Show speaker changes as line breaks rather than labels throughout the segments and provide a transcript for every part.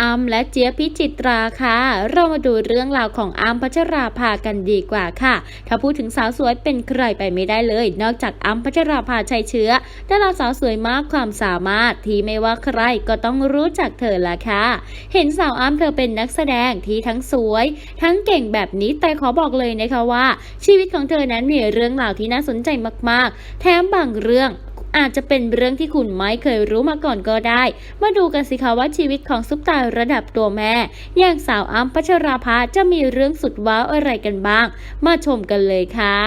อัมและเจี๊ยบพิจิตราค่ะ เรามาดูเรื่องราวของอัมพัชราภากันดีกว่าค่ะ ถ้าพูดถึงสาวสวยเป็นใครไปไม่ได้เลย นอกจากอัมพัชราภาชัยเชื้อดาราสาวสวยมากความสามารถที่ไม่ว่าใครก็ต้องรู้จักเธอละค่ะ เห็นสาวอัมเธอเป็นนักแสดงที่ทั้งสวย ทั้งเก่งแบบนี้แต่ขอบอกเลยนะคะว่า ชีวิตของเธอนั้นมีเรื่องราวที่น่าสนใจมากๆ แถมบางเรื่อง อาจจะเป็นเรื่องที่คุณไม่เคยรู้มาก่อนก็ได้ มาดูกันสิคะว่าชีวิตของซุปตาระดับตัวแม่ อย่างสาวอ้ำพัชราภาจะมีเรื่องสุดว้าวอะไรกันบ้าง มาชมกันเลยค่ะ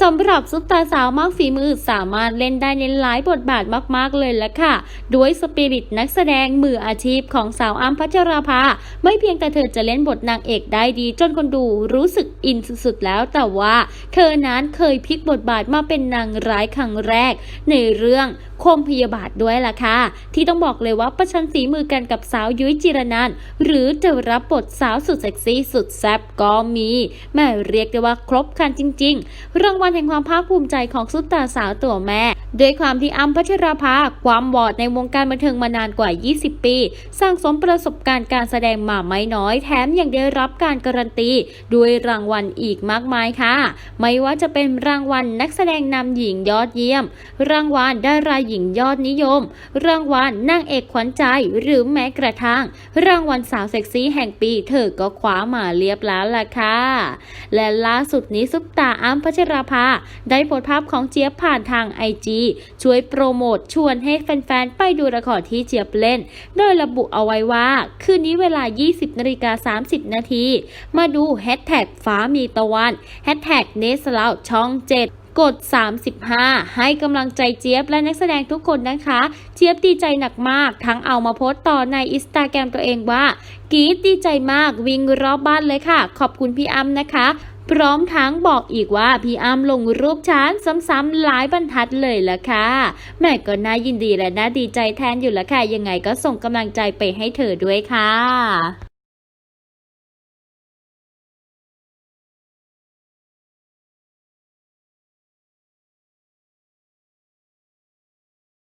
สำหรับซุปตาสาวมากฝีมือสามารถเล่นได้ในหลายบทบาทมากๆเลยละค่ะ ด้วยสปิริตนักแสดงมืออาชีพของสาวอ้ำพัชราภาไม่เพียงแต่เธอจะเล่นบทนางเอกได้ดี จนคนดูรู้สึกอินสุดๆแล้วแต่ว่า เธอนั้นเคยพลิกบทบาทมาเป็นนางร้ายครั้งแรกในเรื่องคมพยาบาทด้วยล่ะค่ะ ที่ต้องบอกเลยว่าประชันฝีมือกันกับสาวยุ้ยจิรนันหรือจะรับบทสาวสุดเซ็กซี่สุดแซ่บก็มีแม่เรียกได้ว่าครบครันจริง ๆ รางวัลแห่งความภาคภูมิใจของซุปตาสาวตัวแม่ ด้วยความที่อ้ำพัชราภาความวอดในวงการบันเทิงมานานกว่า 20 ปี สร้างสมประสบการณ์การแสดงมาไม่น้อย แถมยังได้รับการการันตี ด้วยรางวัลอีกมากมายค่ะ ไม่ว่าจะเป็นรางวัลนักแสดงนำหญิงยอดเยี่ยม รางวัลดาราหญิงยอดนิยม รางวัลนางเอกขวัญใจ หรือแม้กระทั่ง รางวัลสาวเซ็กซี่แห่งปี เธอก็คว้ามาเรียบแล้วล่ะค่ะ และล่าสุดนี้ซุปตาอ้ำพัชราภาได้โพสต์ภาพของเจี๊ยบผ่านทางไอจีช่วยโปรโมทชวนให้แฟนๆ ไปดูละครที่เจี๊ยบเล่น โดยระบุเอาไว้ว่า คืนนี้เวลา 20นาฬิกา30 นาที มาดูแฮชแท็กฟ้ามีตะวันแฮชแท็กเนสลาวช่อง7กด 35 ให้กำลังใจเจี๊ยบและนักแสดงทุกคนนะคะ เจี๊ยบดีใจหนักมาก ทั้งเอามาโพสต์ต่อในอินสตาแกรมตัวเองว่ากีดดีใจมากวิ่งรอบบ้านเลยค่ะ ขอบคุณพี่อ้ำนะคะ พร้อมทั้งบอกอีกว่าพี่อ้ำลงรูปช้านซ้ำๆหลายบรรทัดเลยละค่ะ แม่ก็น่ายินดีและน่าดีใจแทนอยู่ละค่ะ ยังไงก็ส่งกำลังใจไปให้เธอด้วยค่ะ